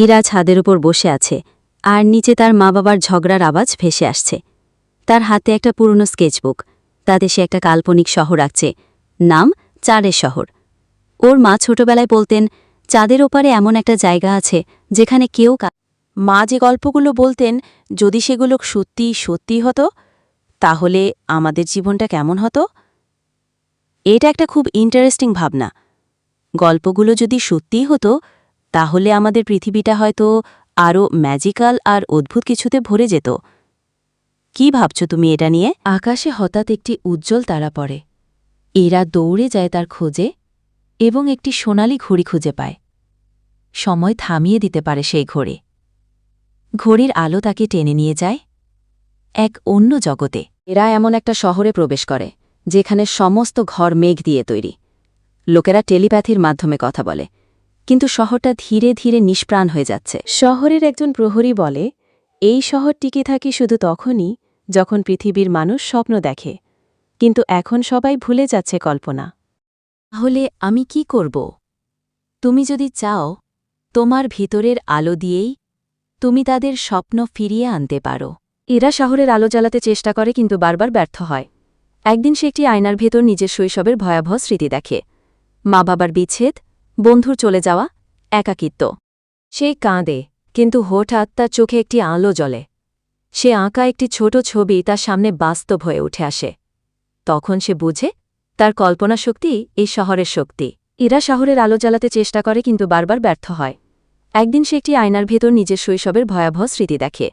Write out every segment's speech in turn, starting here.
ইরা ছাদের উপর বসে আছে, আর নিচে তার মা বাবার ঝগড়ার আওয়াজ ভেসে আসছে। তার হাতে একটা পুরনো স্কেচবুক, তাতে সে একটা কাল্পনিক শহর আঁকছে, নাম চাঁদের শহর। ওর মা ছোটবেলায় বলতেন, চাঁদের ওপারে এমন একটা জায়গা আছে, যেখানে কেউ মা যে গল্পগুলো বলতেন, যদি সেগুলো সত্যি সত্যি হতো, তাহলে আমাদের জীবনটা কেমন হতো? এটা একটা খুব ইন্টারেস্টিং ভাবনা। গল্পগুলো যদি সত্যিই হতো তাহলে আমাদের পৃথিবীটা হয়তো আরও ম্যাজিক্যাল আর অদ্ভুত কিছুতে ভরে যেত। কি ভাবছ তুমি এটা নিয়ে? আকাশে হঠাৎ একটি উজ্জ্বল তারা পড়ে। এরা দৌড়ে যায় তার খোঁজে এবং একটি সোনালি ঘড়ি খুঁজে পায়। সময় থামিয়ে দিতে পারে সেই ঘড়ি। ঘড়ির আলো তাকে টেনে নিয়ে যায় এক অন্য জগতে। এরা এমন একটা শহরে প্রবেশ করে যেখানে সমস্ত ঘর মেঘ দিয়ে তৈরি। লোকেরা টেলিপ্যাথির মাধ্যমে কথা বলে। কিন্তু শহরটা ধীরে ধীরে নিষ্প্রাণ হয়ে যাচ্ছে। শহরের একজন প্রহরী বলে, এই শহর টিকে থাকে শুধু তখনই যখন পৃথিবীর মানুষ স্বপ্ন দেখে। কিন্তু এখন সবাই ভুলে যাচ্ছে কল্পনা। তাহলে আমি কি করব? তুমি যদি চাও, তোমার ভিতরের আলো দিয়েই তুমি তাদের স্বপ্ন ফিরিয়ে আনতে পারো। এরা শহরের আলো জ্বালাতে চেষ্টা করে কিন্তু বারবার ব্যর্থ হয়। একদিন সে একটি আয়নার ভেতর নিজের শৈশবের ভয়াবহ স্মৃতি দেখে। মা বাবার বিচ্ছেদ বন্ধুর চলে যাওয়া, একাকিত্ব। সে কাঁদে, কিন্তু হঠাৎ তার চোখে একটি আলো জ্বলে। সে আঁকা একটি ছোট ছবি তার সামনে বাস্তব হয়ে উঠে আসে। তখন সে বুঝে, তার কল্পনা শক্তি এই শহরের শক্তি। এরা শহরের আলো জ্বালাতে চেষ্টা করে কিন্তু বারবার ব্যর্থ হয়। একদিন সে একটি আয়নার ভেতর নিজের শৈশবের ভয়াবহ স্মৃতি দেখে।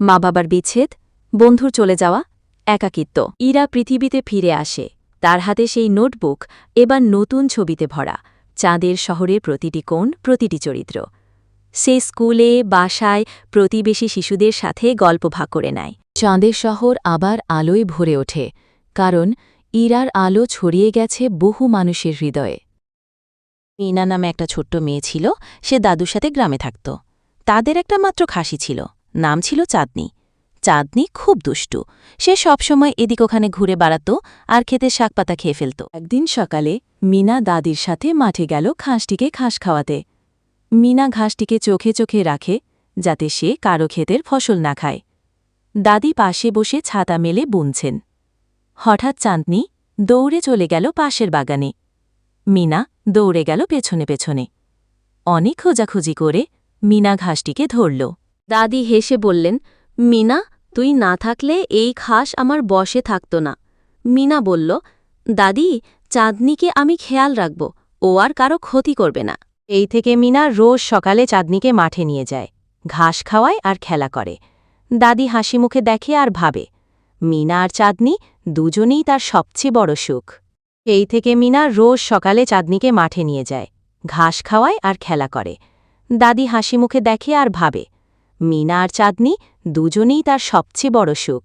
মা বাবার বিচ্ছেদ, বন্ধুর চলে যাওয়া, একাকিত্ব। ইরা পৃথিবীতে ফিরে আসে। তার হাতে সেই নোটবুক, এবার নতুন ছবিতে ভরা। চাঁদের শহরের প্রতিটি কোণ, প্রতিটি চরিত্র। সে স্কুলে, বাসায় প্রতিবেশী শিশুদের সাথে গল্প ভাগ করে নেয়। চাঁদের শহর আবার আলোয় ভরে ওঠে, কারণ ইরার আলো ছড়িয়ে গেছে বহু মানুষের হৃদয়ে। মিনা নামে একটা ছোট্ট মেয়ে ছিল, সে দাদুর সাথে গ্রামে থাকত। তাদের একটা মাত্র খাসি ছিল, নাম ছিল চাঁদনি। চাঁদনি খুব দুষ্টু। সে সবসময় এদিক ওখানে ঘুরে বেড়াত আর খেতে শাকপাতা খেয়ে ফেলত। একদিন সকালে মিনা দাদির সাথে মাঠে গেল ঘাসটিকে ঘাস খাওয়াতে। মিনা ঘাসটিকে চোখে চোখে রাখে যাতে সে কারও ক্ষেতের ফসল না খায়। দাদি পাশে বসে ছাতা মেলে বুনছেন। হঠাৎ চাঁদনি দৌড়ে চলে গেল পাশের বাগানে। মিনা দৌড়ে গেল পেছনে পেছনে। অনেক খোঁজাখুঁজি করে মিনা ঘাসটিকে ধরল। দাদি হেসে বললেন, মিনা তুই না থাকলে এই ঘাস আমার বসে থাকত না। মিনা বলল, দাদি, চাঁদনিকে আমি খেয়াল রাখব, ও আর কারও ক্ষতি করবে না। এই থেকে মিনা রোজ সকালে চাঁদনিকে মাঠে নিয়ে যায়, ঘাস খাওয়ায় আর খেলা করে। দাদি হাসি মুখে দেখে আর ভাবে, মিনা আর চাঁদনি দুজনেই তার সবচেয়ে বড় সুখ। এই থেকে মিনা রোজ সকালে চাঁদনিকে মাঠে নিয়ে যায়, ঘাস খাওয়ায় আর খেলা করে। দাদি হাসি মুখে দেখে আর ভাবে মিনা আর চাঁদনি দুজনেই তার সবচেয়ে বড় সুখ।